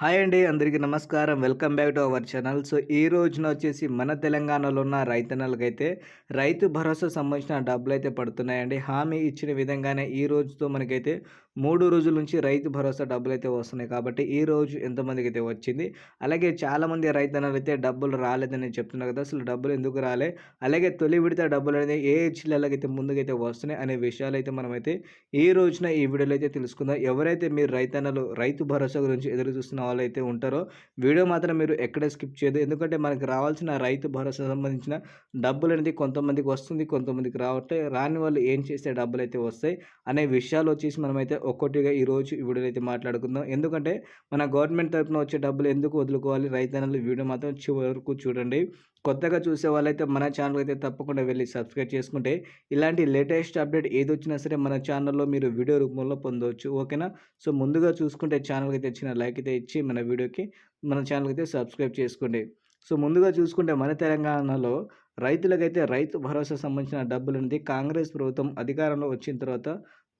Hi అండి అందరికీ నమస్కారం. Welcome back to our channel. So ఈ రోజున వచ్చేసి మన తెలంగాణలో ఉన్న రైతన్నలకైతే రైతు భరోసా సంబంధించిన డబ్బులు అయితే పడుతున్నాయండి. హామీ ఇచ్చిన విధంగానే ఈ రోజుతో మనకైతే మూడు రోజుల నుంచి రైతు భరోసా డబ్బులు అయితే వస్తున్నాయి. కాబట్టి ఈ రోజు ఎంతమందికి అయితే వచ్చింది అలాగే చాలామంది రైతన్నలు అయితే డబ్బులు రాలేదని చెప్తున్నారు కదా. అసలు డబ్బులు ఎందుకు రాలే? అలాగే తొలి విడత డబ్బులు అనేది ఏ జిల్లాలకైతే ముందుకైతే వస్తున్నాయి అనే విషయాలు అయితే మనమైతే ఈ రోజున ఈ వీడియోలో అయితే తెలుసుకుందాం. ఎవరైతే మీరు రైతన్నలు రైతు భరోసా గురించి ఎదురు చూస్తున్నారు వాళ్ళు అయితే ఉంటారో వీడియో మాత్రం మీరు ఎక్కడ స్కిప్ చేయదు ఎందుకంటే మనకి రావాల్సిన రైతు భరోసా సంబంధించిన డబ్బులు అనేది కొంతమందికి వస్తుంది కొంతమందికి రావట్లే. రాని వాళ్ళు ఏం చేస్తే డబ్బులు అయితే వస్తాయి అనే విషయాలు వచ్చేసి మనమైతే ఒక్కొక్కటిగా ఈరోజు ఈ వీడియోలో అయితే మాట్లాడుకుందాం. ఎందుకంటే మన గవర్నమెంట్ తరఫున వచ్చే డబ్బులు ఎందుకు వదులుకోవాలి? రైతన్నలు వీడియో మాత్రం చివరి వరకు చూడండి. కొత్తగా చూసే వాళ్ళైతే మన ఛానల్ అయితే తప్పకుండా వెళ్ళి సబ్స్క్రైబ్ చేసుకుంటే ఇలాంటి లేటెస్ట్ అప్డేట్ ఏది వచ్చినా సరే మన ఛానల్లో మీరు వీడియో రూపంలో పొందవచ్చు ఓకేనా? సో ముందుగా చూసుకుంటే ఛానల్కి అయితే ఇచ్చిన లైక్ అయితే ఇచ్చి మన వీడియోకి మన ఛానల్కి అయితే సబ్స్క్రైబ్ చేసుకోండి. సో ముందుగా చూసుకుంటే మన తెలంగాణలో రైతులకైతే రైతు భరోసా సంబంధించిన డబ్బులు అనేది కాంగ్రెస్ ప్రభుత్వం అధికారంలో వచ్చిన తర్వాత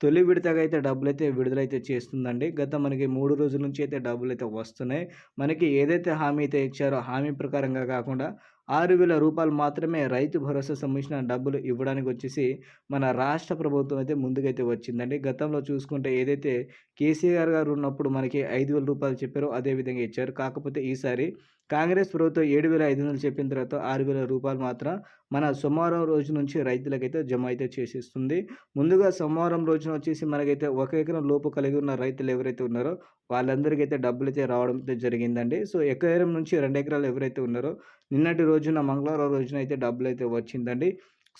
తొలి విడతగా అయితే డబ్బులు అయితే విడుదలైతే చేస్తుందండి. గత మనకి మూడు రోజుల నుంచి అయితే డబ్బులు అయితే వస్తున్నాయి. మనకి ఏదైతే హామీ అయితే ఇచ్చారో హామీ ప్రకారంగా కాకుండా ఆరు వేల రూపాయలు మాత్రమే రైతు భరోసా సంబంధించిన డబ్బులు ఇవ్వడానికి వచ్చేసి మన రాష్ట్ర ప్రభుత్వం అయితే ముందుకైతే వచ్చిందండి. గతంలో చూసుకుంటే ఏదైతే కేసీఆర్ గారు ఉన్నప్పుడు మనకి ఐదు వేల రూపాయలు చెప్పారో అదే విధంగా ఇచ్చారు. కాకపోతే ఈసారి కాంగ్రెస్ ప్రభుత్వం ఏడు వేల ఐదు వందలు చెప్పిన తర్వాత ఆరు వేల రూపాయలు మాత్రం మన సోమవారం రోజు నుంచి రైతులకైతే జమ అయితే చేసేస్తుంది. ముందుగా సోమవారం రోజున వచ్చేసి మనకైతే ఒక ఎకరం లోపు కలిగి ఉన్న రైతులు ఎవరైతే ఉన్నారో వాళ్ళందరికీ అయితే డబ్బులు అయితే రావడం అయితే జరిగిందండి. సో ఎకరం నుంచి రెండు ఎకరాలు ఎవరైతే ఉన్నారో నిన్నటి రోజున మంగళవారం రోజున అయితే డబ్బులు అయితే వచ్చిందండి.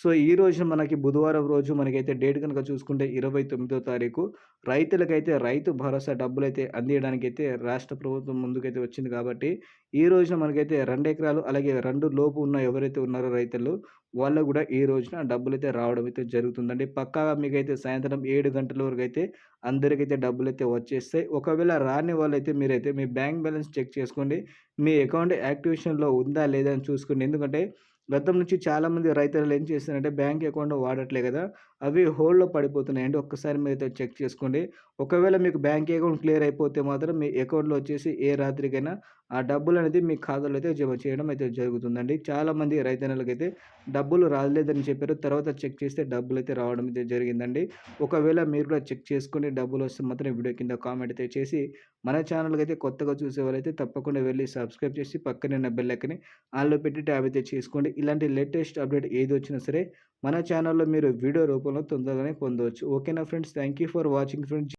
సో ఈ రోజు మనకి బుధవారం రోజు మనకైతే డేట్ కనుక చూసుకుంటే ఇరవై తొమ్మిదో తారీఖు. రైతులకైతే రైతు భరోసా డబ్బులు అయితే అయితే రాష్ట్ర ప్రభుత్వం ముందుకైతే వచ్చింది కాబట్టి ఈ రోజున మనకైతే రెండు ఎకరాలు అలాగే రెండు లోపు ఉన్న ఎవరైతే ఉన్నారో రైతులు వాళ్ళకు కూడా ఈ రోజున డబ్బులు అయితే రావడం అయితే జరుగుతుందండి. పక్కాగా మీకైతే సాయంత్రం ఏడు గంటల వరకు అయితే అందరికైతే డబ్బులు అయితే వచ్చేస్తాయి. ఒకవేళ రాని వాళ్ళైతే మీరైతే మీ బ్యాంక్ బ్యాలెన్స్ చెక్ చేసుకోండి. మీ అకౌంట్ యాక్టివేషన్లో ఉందా లేదా అని చూసుకోండి. ఎందుకంటే గతం నుంచి చాలామంది రైతులు ఏం చేస్తున్నారంటే బ్యాంక్ అకౌంట్ వాడట్లే కదా అవి హోల్డ్లో పడిపోతున్నాయండి. ఒక్కసారి మీరు అయితే చెక్ చేసుకోండి. ఒకవేళ మీకు బ్యాంక్ అకౌంట్ క్లియర్ అయిపోతే మాత్రం మీ అకౌంట్లో వచ్చేసి ఏ రాత్రికైనా ఆ డబ్బులు అనేది మీ ఖాతాలో అయితే జమ చేయడం అయితే జరుగుతుందండి. చాలామంది రైతన్నలకైతే డబ్బులు రాలేదని చెప్పారు. తర్వాత చెక్ చేస్తే డబ్బులు అయితే రావడం అయితే జరిగిందండి. ఒకవేళ మీరు కూడా చెక్ చేసుకుని డబ్బులు వస్తే మాత్రం వీడియో కింద కామెంట్ అయితే చేసి మన ఛానల్కి అయితే కొత్తగా చూసే వాళ్ళైతే తప్పకుండా వెళ్ళి సబ్స్క్రైబ్ చేసి పక్కనే ఉన్న ఎక్కని ఆన్లో పెట్టి ట్యాబ్ అయితే చేసుకోండి. ఇలాంటి లేటెస్ట్ అప్డేట్ ఏది వచ్చినా సరే మన ఛానల్లో మీరు వీడియో రూపంలో తొందరగానే పొందవచ్చు. ఓకేనా friends? Thank you for watching friends.